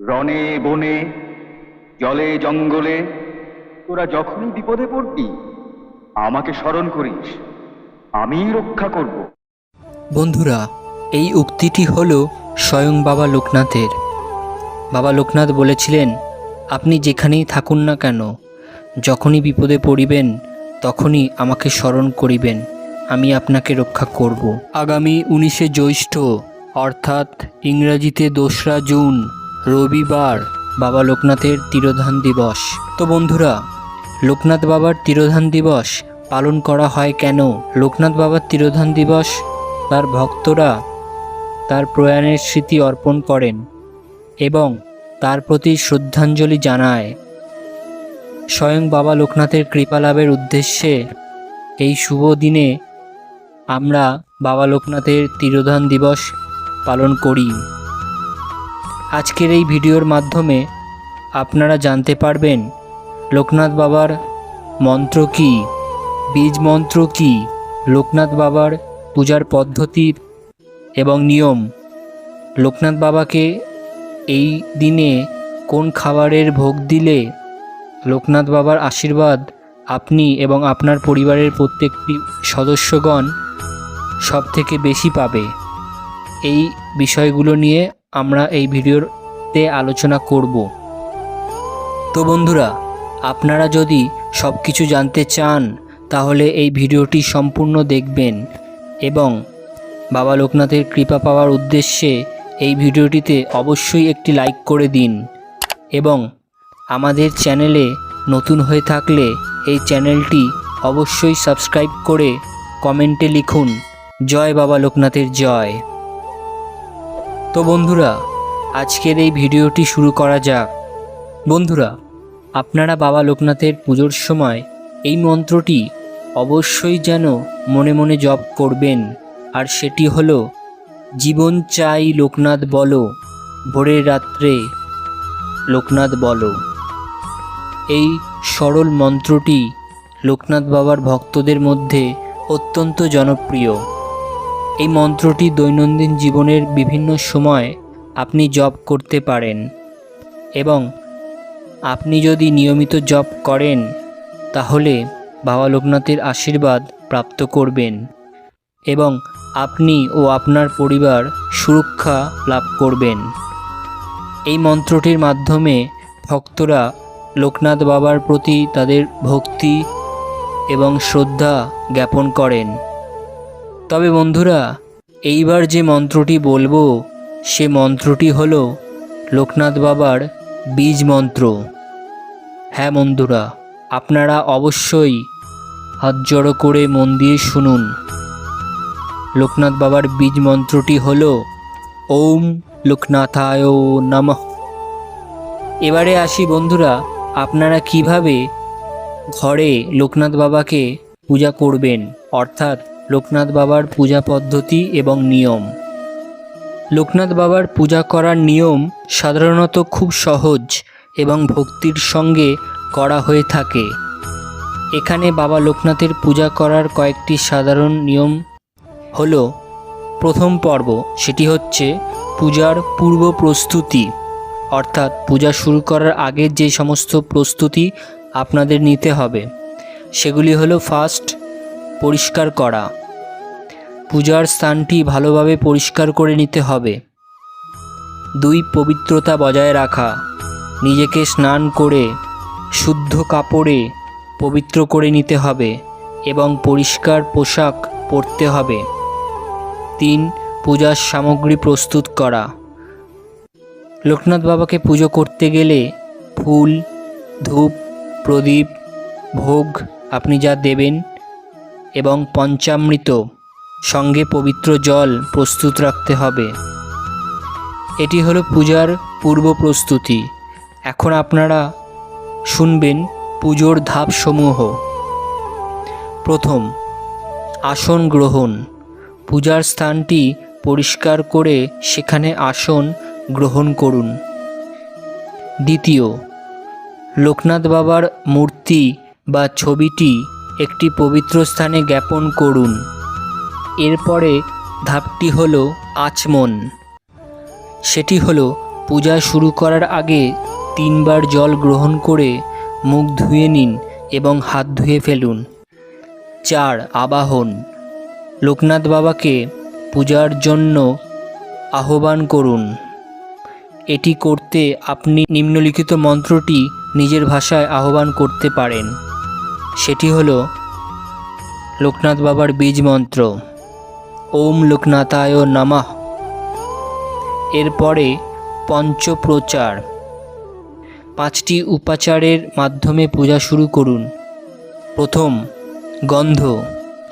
রনে বনে, জলে, জঙ্গলে, তোরা যখনই বিপদে পড়বি, আমাকে স্মরণ করিস, আমিই রক্ষা করব। বন্ধুরা, এই উক্তিটি হল স্বয়ং বাবা লোকনাথের। বাবা লোকনাথ বলেছিলেন, আপনি যেখানেই থাকুন না কেন, যখনই বিপদে পড়িবেন, তখনই আমাকে স্মরণ করিবেন, আমি আপনাকে রক্ষা করব। আগামী উনিশে জ্যৈষ্ঠ, অর্থাৎ ইংরাজিতে দোসরা জুন রবিবার বাবা লোকনাথের তিরোধান দিবস। তো বন্ধুরা, লোকনাথ বাবার তিরোধান দিবস পালন করা হয় কেন? লোকনাথ বাবার তিরোধান দিবস তার ভক্তরা তার প্রয়াণের স্মৃতি অর্পণ করেন এবং তার প্রতি শ্রদ্ধাঞ্জলি জানায়। স্বয়ং বাবা লোকনাথের কৃপা লাভের উদ্দেশ্যে এই শুভ দিনে আমরা বাবা লোকনাথের তিরোধান দিবস পালন করি। আজকের এই ভিডিওর মাধ্যমে আপনারা জানতে পারবেন লোকনাথ বাবার মন্ত্র কী, বীজ মন্ত্র কী, লোকনাথ বাবার পূজার পদ্ধতি এবং নিয়ম, লোকনাথ বাবাকে এই দিনে কোন খাবারের ভোগ দিলে লোকনাথ বাবার আশীর্বাদ আপনি এবং আপনার পরিবারের প্রত্যেকটি সদস্যগণ সব থেকে বেশি পাবে? এই বিষয়গুলো নিয়ে আমরা এই ভিডিওতে আলোচনা করব। তো বন্ধুরা, আপনারা যদি সব কিছু জানতে চান, তাহলে এই ভিডিওটি সম্পূর্ণ দেখবেন এবং বাবা লোকনাথের কৃপা পাওয়ার উদ্দেশ্যে এই ভিডিওটিতে অবশ্যই একটি লাইক করে দিন এবং আমাদের চ্যানেলে নতুন হয়ে থাকলে এই চ্যানেলটি অবশ্যই সাবস্ক্রাইব করে কমেন্টে লিখুন, জয় বাবা লোকনাথের জয়। তো বন্ধুরা, আজকের এই ভিডিওটি শুরু করা যাক। বন্ধুরা, আপনারা বাবা লোকনাথের পুজোর সময় এই মন্ত্রটি অবশ্যই যেন মনে মনে জপ করবেন, আর সেটি হলো, জীবন চাই লোকনাথ বলো, ভোরের রাত্রে লোকনাথ বলো। এই সরল মন্ত্রটি লোকনাথ বাবার ভক্তদের মধ্যে অত্যন্ত জনপ্রিয়। এই মন্ত্রটি দৈনন্দিন জীবনের বিভিন্ন সময় আপনি জপ করতে পারেন এবং আপনি যদি নিয়মিত জপ করেন, তাহলে বাবা লোকনাথের আশীর্বাদ প্রাপ্ত করবেন এবং আপনি ও আপনার পরিবার সুরক্ষা লাভ করবেন। এই মন্ত্রটির মাধ্যমে ভক্তরা লোকনাথ বাবার প্রতি তাদের ভক্তি এবং শ্রদ্ধা জ্ঞাপন করেন। তবে বন্ধুরা, এইবার যে মন্ত্রটি বলব, সে মন্ত্রটি হলো লোকনাথ বাবার বীজ মন্ত্র। হ্যাঁ বন্ধুরা, আপনারা অবশ্যই হাত জড়ো করে মন দিয়ে শুনুন। লোকনাথ বাবার বীজ মন্ত্রটি হল, ওম লোকনাথায় নমঃ। এবারে আসি বন্ধুরা, আপনারা কীভাবে ঘরে লোকনাথ বাবাকে পূজা করবেন? অর্থাৎ লোকনাথ বাবার পূজা পদ্ধতি এবং নিয়ম। লোকনাথ বাবার পূজা করার নিয়ম সাধারণত খুব সহজ এবং ভক্তির সঙ্গে করা হয়ে থাকে। এখানে বাবা লোকনাথের পূজা করার কয়েকটি সাধারণ নিয়ম হল, প্রথম পর্ব সেটি হচ্ছে পূজার পূর্ব প্রস্তুতি, অর্থাৎ পূজা শুরু করার আগে যে সমস্ত প্রস্তুতি আপনাদের নিতে হবে, সেগুলি হলো ফার্স্ট পরিষ্কার করা। পূজার স্থানটি ভালোভাবে পরিষ্কার করে নিতে হবে। দুই, পবিত্রতা বজায় রাখা। নিজেকে স্নান করে, শুদ্ধ কাপড়ে পবিত্র করে নিতে হবে এবং পরিষ্কার পোশাক পরতে হবে। তিন, পূজার সামগ্রী প্রস্তুত করা। লোকনাথ বাবাকে পুজো করতে গেলে ফুল, ধূপ, প্রদীপ, ভোগ আপনি যা দেবেন এবং পঞ্চামৃত সঙ্গে পবিত্র জল প্রস্তুত রাখতে হবে। এটি হলো পূজার পূর্ব প্রস্তুতি। এখন আপনারা শুনবেন পুজোর ধাপসমূহ। প্রথম, আসন গ্রহণ। পূজার স্থানটি পরিষ্কার করে সেখানে আসন গ্রহণ করুন। দ্বিতীয়, লোকনাথ বাবার মূর্তি বা ছবিটি একটি পবিত্র স্থানে জ্ঞাপন করুন। এরপরে ধাপটি হলো আচমন। সেটি হলো পূজা শুরু করার আগে তিনবার জল গ্রহণ করে মুখ ধুয়ে নিন এবং হাত ধুয়ে ফেলুন। চার, আবাহন। লোকনাথ বাবাকে পূজার জন্য আহ্বান করুন। এটি করতে আপনি নিম্নলিখিত মন্ত্রটি নিজের ভাষায় আহ্বান করতে পারেন। সেটি হলো লোকনাথ বাবার বীজ মন্ত্র। ওম লোকনাথায় নমঃ। এরপরে পঞ্চপ্রচার। পাঁচটি উপাচারের মাধ্যমে পূজা শুরু করুন। প্রথম, গন্ধ,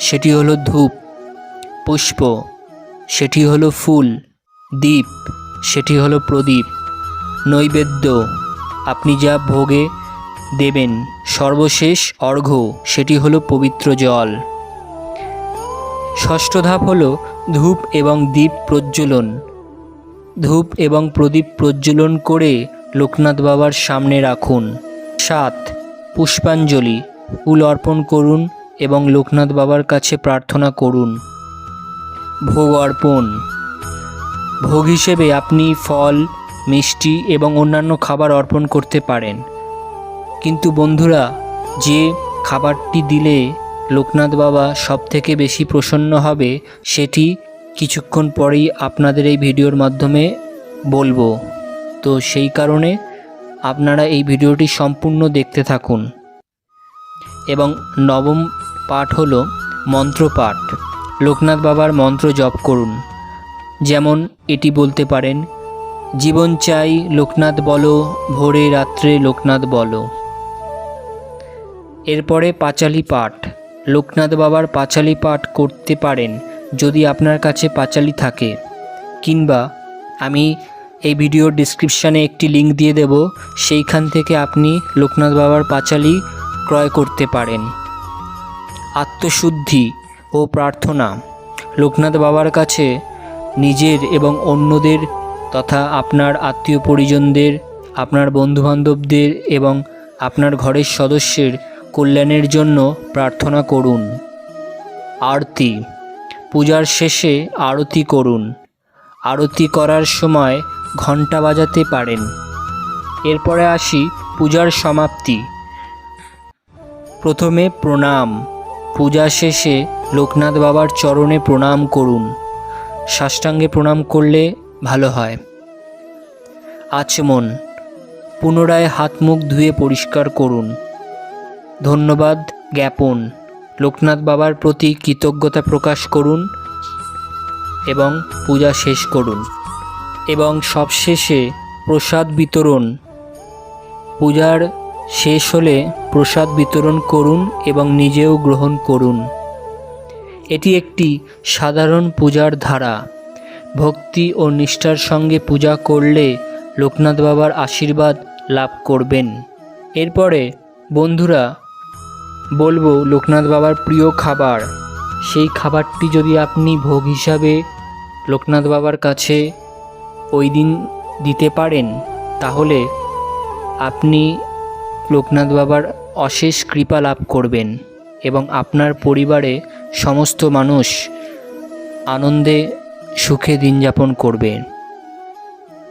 সেটি হলো ধূপ। পুষ্প, সেটি হলো ফুল। দীপ, সেটি হলো প্রদীপ। নৈবেদ্য, আপনি যা ভোগে দেবেন। সর্বশেষ অর্ঘ্য, সেটি হলো পবিত্র জল। ষষ্ঠ ধাপ হল ধূপ এবং দীপ প্রজ্বলন। ধূপ এবং প্রদীপ প্রজ্বলন করে লোকনাথ বাবার সামনে রাখুন। সাত, পুষ্পাঞ্জলি। ফুল অর্পণ করুন এবং লোকনাথ বাবার কাছে প্রার্থনা করুন। ভোগ অর্পণ। ভোগ হিসেবে আপনি ফল, মিষ্টি এবং অন্যান্য খাবার অর্পণ করতে পারেন। কিন্তু বন্ধুরা, যে খাবারটি দিলে লোকনাথ বাবা সব থেকে বেশি প্রসন্ন হবে সেটি কিছুক্ষণ পরেই আপনাদের এই ভিডিওর মাধ্যমে বলব। তো সেই কারণে আপনারা এই ভিডিওটি সম্পূর্ণ দেখতে থাকুন। এবং নবম পাঠ হলো মন্ত্রপাঠ। লোকনাথ বাবার মন্ত্র জপ করুন। যেমন এটি বলতে পারেন, জীবন চাই লোকনাথ বলো, ভোরে রাত্রে লোকনাথ বলো। এরপরে পাঁচালি পাঠ। লোকনাথ বাবার পাঁচালি পাঠ করতে পারেন যদি আপনার কাছে পাঁচালি থাকে। কিংবা আমি এই ভিডিওর ডিসক্রিপশানে একটি লিংক দিয়ে দেব, সেইখান থেকে আপনি লোকনাথ বাবার পাঁচালি ক্রয় করতে পারেন। আত্মশুদ্ধি ও প্রার্থনা। লোকনাথ বাবার কাছে নিজের এবং অন্যদের তথা আপনার আত্মীয় পরিজনদের, আপনার বন্ধুবান্ধবদের এবং আপনার ঘরের সদস্যের কল্যাণের জন্য প্রার্থনা করুন। আরতি, পূজার শেষে আরতি করুন। আরতি করার সময় ঘণ্টা বাজাতে পারেন। এরপরে আসি পূজার সমাপ্তি। প্রথমে প্রণাম। পূজা শেষে লোকনাথ বাবার চরণে প্রণাম করুন। সাষ্টাঙ্গে প্রণাম করলে ভালো হয়। আচমন, পুনরায় হাত মুখ ধুয়ে পরিষ্কার করুন। ধন্যবাদ জ্ঞাপন। লোকনাথ বাবার প্রতি কৃতজ্ঞতা প্রকাশ করুন এবং পূজা শেষ করুন এবং সবশেষে প্রসাদ বিতরণ। পূজার শেষ হলে প্রসাদ বিতরণ করুন এবং নিজেও গ্রহণ করুন। এটি একটি সাধারণ পূজার ধারা। ভক্তি ও নিষ্ঠার সঙ্গে পূজা করলে লোকনাথ বাবার আশীর্বাদ লাভ করবেন। এরপরে বন্ধুরা বলব, লোকনাথ বাবার প্রিয় খাবার। সেই খাবারটি যদি আপনি ভোগ হিসাবে লোকনাথ বাবার কাছে ওই দিন দিতে পারেন, তাহলে আপনি লোকনাথ বাবার অশেষ কৃপা লাভ করবেন এবং আপনার পরিবারে সমস্ত মানুষ আনন্দে সুখে দিন যাপন করবে।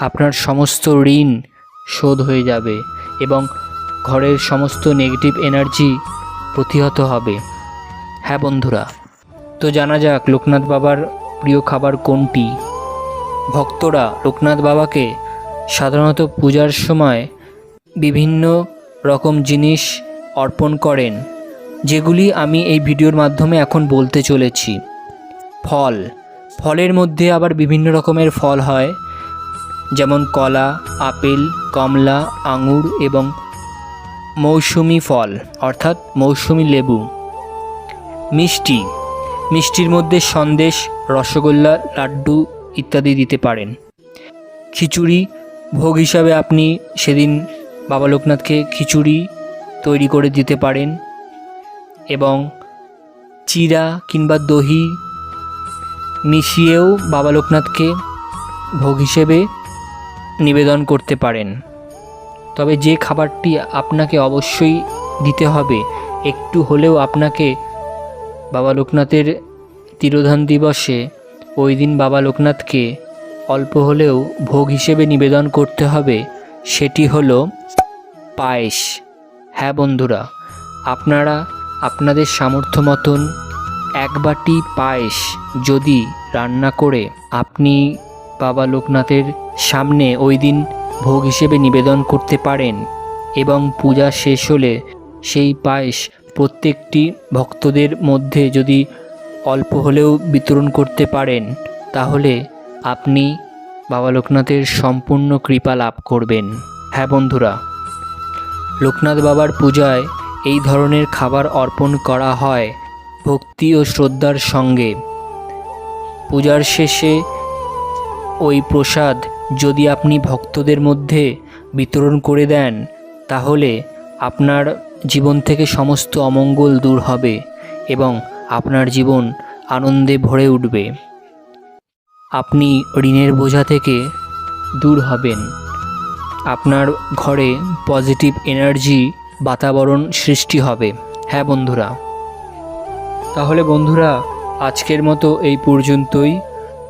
আপনার সমস্ত ঋণ শোধ হয়ে যাবে এবং ঘরের সমস্ত নেগেটিভ এনার্জি প্রতিহত হবে। হ্যাঁ বন্ধুরা, তো জানা যাক লোকনাথ বাবার প্রিয় খাবার কোনটি। ভক্তরা লোকনাথ বাবাকে সাধারণত পূজার সময় বিভিন্ন রকম জিনিস অর্পণ করেন, যেগুলি আমি এই ভিডিওর মাধ্যমে এখন বলতে চলেছি। ফল, ফলের মধ্যে আবার বিভিন্ন রকমের ফল হয়, যেমন কলা, আপেল, কমলা, আঙুর এবং মৌসুমি ফল, অর্থাৎ মৌসুমি লেবু। মিষ্টি, মিষ্টির মধ্যে সন্দেশ, রসগোল্লা, লাড্ডু ইত্যাদি দিতে পারেন। খিচুড়ি, ভোগ হিসাবে আপনি সেদিন বাবা লোকনাথকে খিচুড়ি তৈরি করে দিতে পারেন এবং চিরা কিংবা দহি মিশিয়েও বাবা লোকনাথকে ভোগ হিসেবে নিবেদন করতে পারেন। তবে যে খাবারটি আপনাকে অবশ্যই দিতে হবে, একটু হলেও আপনাকে বাবা লোকনাথের তিরোধান দিবসে ওই দিন বাবা লোকনাথকে অল্প হলেও ভোগ হিসেবে নিবেদন করতে হবে, সেটি হলো পায়েস। হ্যাঁ বন্ধুরা, আপনারা আপনাদের সামর্থ্য মতন এক বাটি পায়েস যদি রান্না করে আপনি বাবা লোকনাথের সামনে ওই দিন ভোগ হিসেবে নিবেদন করতে পারেন এবং পূজা শেষ হলে সেই পায়েস প্রত্যেকটি ভক্তদের মধ্যে যদি অল্প হলেও বিতরণ করতে পারেন, তাহলে আপনি বাবা লোকনাথের সম্পূর্ণ কৃপা লাভ করবেন। হ্যাঁ বন্ধুরা, লোকনাথ বাবার পূজায় এই ধরনের খাবার অর্পণ করা হয় ভক্তি ও শ্রদ্ধার সঙ্গে। পূজার শেষে ওই প্রসাদ যদি আপনি ভক্তদের মধ্যে বিতরণ করে দেন, তাহলে আপনার জীবন থেকে সমস্ত অমঙ্গল দূর হবে এবং আপনার জীবন আনন্দে ভরে উঠবে। আপনি ঋণের বোঝা থেকে দূর হবেন। আপনার ঘরে পজিটিভ এনার্জি বাতাবরণ সৃষ্টি হবে। হ্যাঁ বন্ধুরা। তাহলে বন্ধুরা, আজকের মতো এই পর্যন্তই।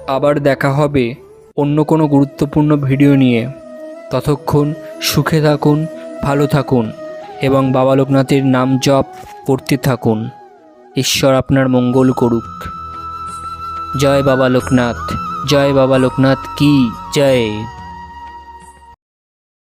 আবার দেখা হবে অন্য কোনো গুরুত্বপূর্ণ ভিডিও নিয়ে। ততক্ষণ সুখে থাকুন, ভালো থাকুন এবং বাবা লোকনাথের নাম জপ করতে থাকুন। ঈশ্বর আপনার মঙ্গল করুক। জয় বাবা লোকনাথ, জয় বাবা লোকনাথ কি? জয়।